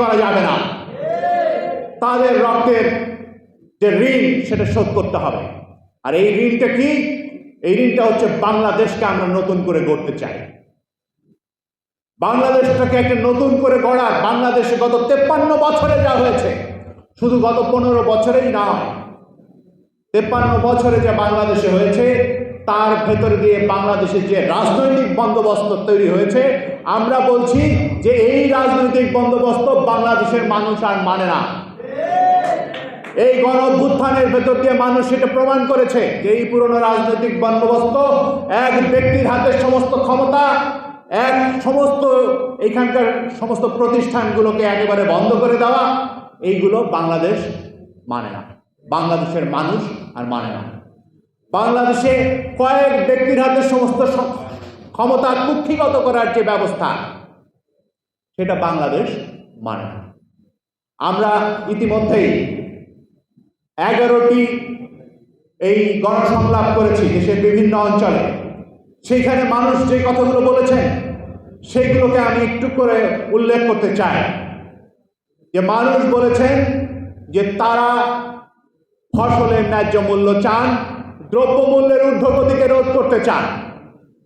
করা যাবে না। তাদের রক্তের যে ঋণ, সেটা শোধ করতে হবে। আর এই ঋণটা কি? এই ঋণটা হচ্ছে বাংলাদেশকে আমরা নতুন করে গড়তে চাই। বাংলাদেশটাকে একটা নতুন করে গড়ার বাংলাদেশে গত তেপ্পান্ন বছরে যা হয়েছে, শুধু গত পনেরো বছরেই না তেপ্পান্ন বছরে যা বাংলাদেশে হয়েছে তার ভেতর দিয়ে বাংলাদেশের যে রাজনৈতিক বন্দোবস্ত তৈরি হয়েছে, আমরা বলছি যে এই রাজনৈতিক বন্দোবস্ত বাংলাদেশের মানুষ আর মানে না। এই গণ অভ্যুত্থানের ভেতর দিয়ে মানুষ সেটা প্রমাণ করেছে যে এই পুরনো রাজনৈতিক বন্দোবস্ত এক ব্যক্তির হাতে সমস্ত ক্ষমতা, এক সমস্ত এখানকার সমস্ত প্রতিষ্ঠানগুলোকে একেবারে বন্ধ করে দেওয়া, এইগুলো বাংলাদেশ মানে না। বাংলাদেশের মানুষ আর মানে না। বাংলাদেশে কয়েক ব্যক্তির হাতে সমস্ত ক্ষমতা কুক্ষিগত করার যে ব্যবস্থা, সেটা বাংলাদেশ মানে আমরা ইতিমধ্যেই এগারোটি এই গণসংলাপ করেছি দেশের বিভিন্ন অঞ্চলে। সেইখানে মানুষ যে কথাগুলো বলেছেন সেইগুলোকে আমি একটু করে উল্লেখ করতে চাই। যে মানুষ বলেছেন যে তারা ফসলের ন্যায্য মূল্য চান দ্রব্যমূল্যের ঊর্ধ্বগতিকে রোধ করতে চান।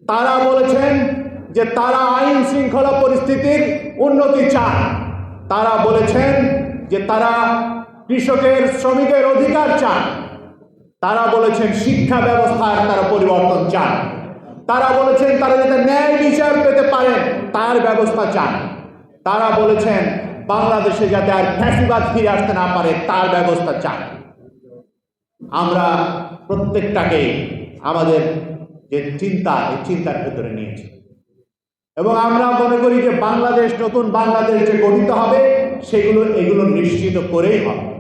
তারা বলেছেন যে তারা আইন শৃঙ্খলা পরিস্থিতির উন্নতি চান। তারা বলেছেন যে তারা কৃষকের, শ্রমিকের অধিকার চান। তারা বলেছেন শিক্ষা ব্যবস্থার তারা পরিবর্তন চান। তারা বলেছেন তারা যাতে ন্যায় বিচার পেতে পারেন, তার ব্যবস্থা চান। তারা বলেছেন বাংলাদেশে যাতে আর ফ্যাসিবাদ ফিরে আসতে না পারে, তার ব্যবস্থা চান। আমরা প্রত্যেকটাকে আমাদের যে চিন্তা, এই চিন্তার ভেতরে নিয়েছি। এবং আমরা মনে করি যে বাংলাদেশ, নতুন বাংলাদেশ যে গঠিত হবে, সেগুলো, এগুলো নিশ্চিত করেই হবে।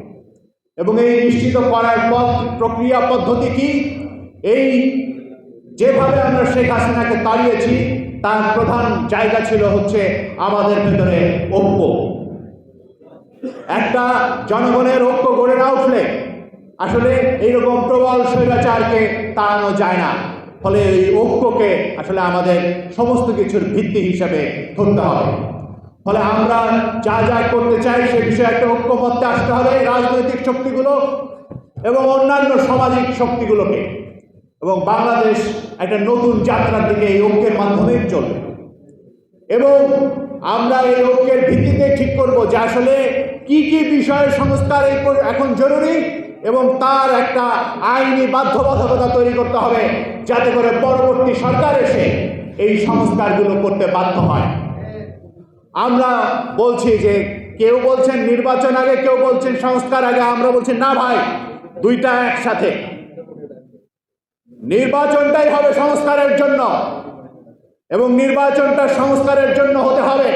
এবং এই নিশ্চিত করার পথ, প্রক্রিয়া পদ্ধতি কি? এই যেভাবে আমরা শেখ হাসিনাকে তাড়িয়েছি, তার প্রধান জায়গা ছিল হচ্ছে আমাদের ভেতরে ঐক্য। একটা জনগণের ঐক্য গড়ে না উঠলে আসলে এইরকম প্রবল স্বৈরাচারকে তাড়ানো যায় না। ফলে এই ঐক্যকে আসলে আমাদের সমস্ত কিছুর ভিত্তি হিসেবে ধরতে হবে। ফলে আমরা যা যা করতে চাই সে বিষয়ে একটা ঐক্যমত্যে আসতে হবে রাজনৈতিক শক্তিগুলো এবং অন্যান্য সামাজিক শক্তিগুলোকে। এবং বাংলাদেশ একটা নতুন যাত্রার দিকে এই ঐক্যের মাধ্যমেই চলবে। এবং আমরা এই ঐক্যের ভিত্তিতে ঠিক করব যে আসলে কি কি বিষয়ে সংস্কার এখন জরুরি এবং তার একটা আইনি বাধ্যবাধকতা তৈরি করতে হবে যাতে করে পরবর্তী সরকার এসে এই সংস্কারগুলো করতে বাধ্য হয়। আমরা বলছি যে কেউ বলছেন নির্বাচন আগে, কেউ বলছেন সংস্কার আগে, আমরা বলছি, না ভাই, দুইটা একসাথে। নির্বাচনটাই হবে সংস্কারের জন্য এবং নির্বাচনটা সংস্কারের জন্য হতে হবে।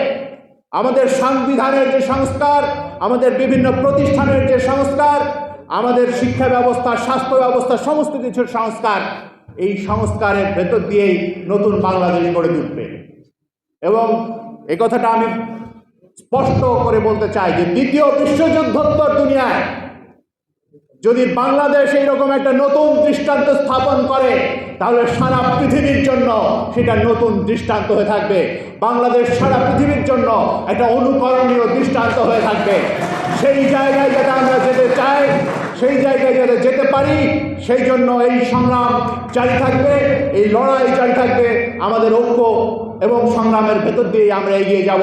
আমাদের সংবিধানের যে সংস্কার, আমাদের বিভিন্ন প্রতিষ্ঠানের যে সংস্কার আমাদের শিক্ষা ব্যবস্থা, স্বাস্থ্য ব্যবস্থা, সমস্ত কিছুর সংস্কার এই সংস্কারের ভেতর দিয়েই নতুন বাংলাদেশ গড়ে উঠবে এবং এ কথাটা আমি স্পষ্ট করে বলতে চাই যে দ্বিতীয় বিশ্বযুদ্ধোত্তর দুনিয়ায় যদি বাংলাদেশ এইরকম একটা নতুন দৃষ্টান্ত স্থাপন করে, তাহলে সারা পৃথিবীর জন্য সেটা নতুন দৃষ্টান্ত হয়ে থাকবে। বাংলাদেশ সারা পৃথিবীর জন্য একটা অনুকরণীয় দৃষ্টান্ত হয়ে থাকবে। সেই জায়গায় যাতে আমরা যেতে চাই, সেই জায়গায় যাতে যেতে পারি, সেই জন্য এই সংগ্রাম জারি থাকবে, এই লড়াই জারি থাকবে। আমাদের ঐক্য এবং সংগ্রামের ভেতর দিয়ে আমরা এগিয়ে যাব।